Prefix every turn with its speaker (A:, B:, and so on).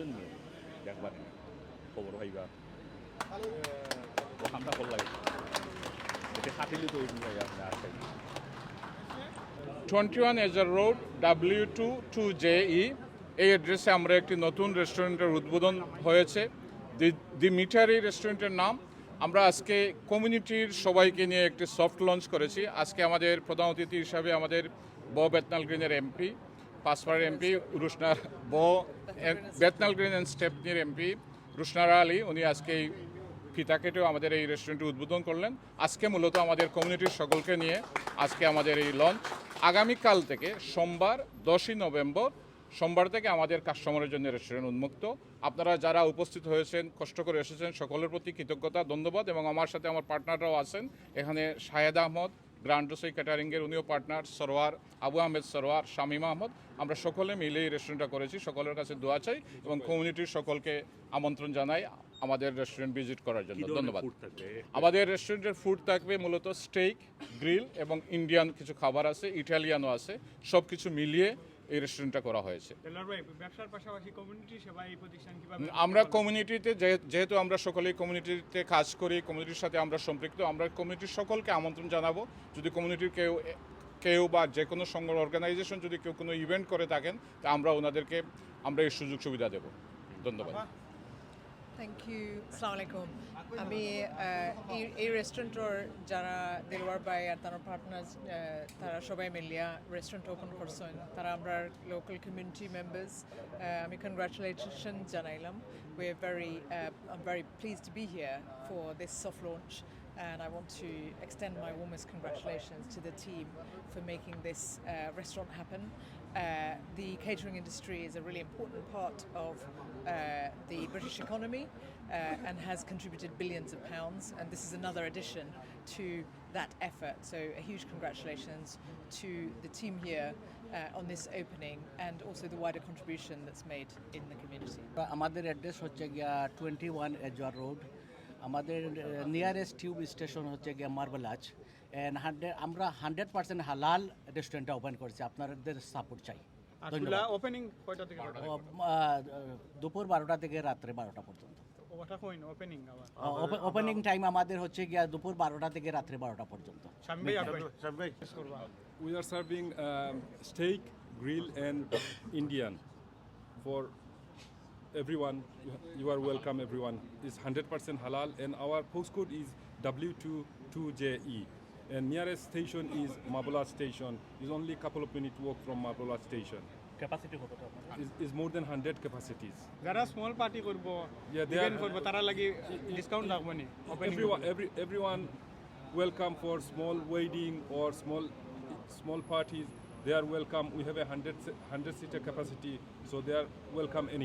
A: জন্য দেখবার খবর পাইবা। ও আমরা করলাই। এটা খাটিলে তো ওই আপনি আসেন
B: 21 এজার road W two two J E এই অ্যাড্রেসে আমরা একটি নতুন রেস্টুরেন্টের উদ্বোধন হয়েছে। দি দি মিঠারি রেস্টুরেন্টের নাম। আমরা আজকে কমিউনিটির সবাইকে নিয়ে একটি সফট লঞ্চ করেছি। আজকে আমাদের প্রধান অতিথি হিসাবে আমাদের ব বেতনাল গ্রিনের এমপি পাসপাড়ের এমপি, রুশনা ব বেতনাল গ্রিন অ্যান্ড স্টেপনির এমপি রুশনারা আলী, উনি আজকে এই ফিতা কেটেও আমাদের এই রেস্টুরেন্টটি উদ্বোধন করলেন। আজকে মূলত আমাদের কমিউনিটির সকলকে নিয়ে আজকে আমাদের এই লঞ্চ আগামীকাল থেকে সোমবার দশই নভেম্বর, সোমবার থেকে আমাদের কাস্টমারের জন্য রেস্টুরেন্ট উন্মুক্ত। আপনারা যারা উপস্থিত হয়েছেন, কষ্ট করে এসেছেন, সকলের প্রতি কৃতজ্ঞতা, ধন্যবাদ এবং আমার সাথে আমার পার্টনাররাও আছেন, এখানে শাহেদ আহমদ গ্র্যান্ড রোসাই ক্যাটারিংয়ের উনিও পার্টনার সরোয়ার আবু আহমেদ সরোয়ার শামিমা আহমদ। আমরা সকলে মিলে এই রেস্টুরেন্টটা করেছি। সকলের কাছে দোয়া চাই এবং কমিউনিটির সকলকে আমন্ত্রণ জানাই আমাদের রেস্টুরেন্ট ভিজিট করার জন্য। ধন্যবাদ। আমাদের রেস্টুরেন্টের ফুড থাকবে মূলত স্টেক গ্রিল এবং ইন্ডিয়ান কিছু খাবার আছে ইটালিয়ানও আছে। সব কিছু মিলিয়ে এই রেস্টুরেন্টটা করা হয়েছে।
C: ব্যবসার পাশাপাশি কমিউনিটি সেবা এই প্রতিষ্ঠান কীভাবে
B: আমরা কমিউনিটিতে যেহেতু আমরা সকলেই কমিউনিটিতে কাজ করি কমিউনিটির সাথে আমরা সম্পৃক্ত আমরা কমিউনিটির সকলকে আমন্ত্রণ জানাব। যদি কমিউনিটির কেউ কেউ বা যে কোনো সংগঠন অর্গানাইজেশন যদি কেউ কোনো ইভেন্ট করে থাকেন তা আমরা ওনাদেরকে আমরা এই সুযোগ সুবিধা দেব। ধন্যবাদ।
D: থ্যাংক ইউ আসসালামু আলাইকুম আমি এই রেস্টুরেন্টর যারা দেলওয়ার বাই আর তার পার্টনার্স তারা সবাই মিলিয়া রেস্টুরেন্ট ওপেন করছেন। তারা আমরা লোকাল কমিউনিটি মেম্বার্স আমি congratulation জানাইলাম। We are very very please be here for this soft launch and I want to extend my warmest congratulations to the team for making this uh, restaurant happen. Uh, the catering industry is a really important part of uh, the British economy uh, and has contributed billions of pounds, and this is another addition to that effort. So, a huge congratulations to the team here uh, on this opening and also the wider contribution that's made in the community.
E: আমাদের address হচ্ছে গিয়া twenty one এজওয়ার road আমাদের nearest tube station হচ্ছে গিয়া Marble Arch and hundred আমরা hundred percent হালাল রেস্টুরেন্টটা open করছি আপনাদের সাপোর্ট চাই।
C: আর ওপেনিং
E: দুপুর বারোটা থেকে রাত্রে বারোটা পর্যন্ত।
C: ওপেনিং
E: ওপেনিং টাইম আমাদের হচ্ছে গিয়া দুপুর বারোটা থেকে রাত্রে বারোটা পর্যন্ত।
C: স্বামী ভাই আপনি করবা।
F: We are serving um, everyone. You- You are welcome, everyone. It's 100% halal, and our postcode is W22JE. And nearest station is Mabula Station. It's only a couple of minutes walk from Mabula Station.
A: Capacity কতটা আপনার
F: It's, it's more than 100 capacities.
C: যারা small party করব
F: Yeah, they
C: event
F: are-
C: করব তারা লাগি discount রাখবো নি opening
F: Everyone, every, everyone welcome for small wedding or small small parties. They are welcome. We have a 100, 100 seater capacity, so they are welcome any.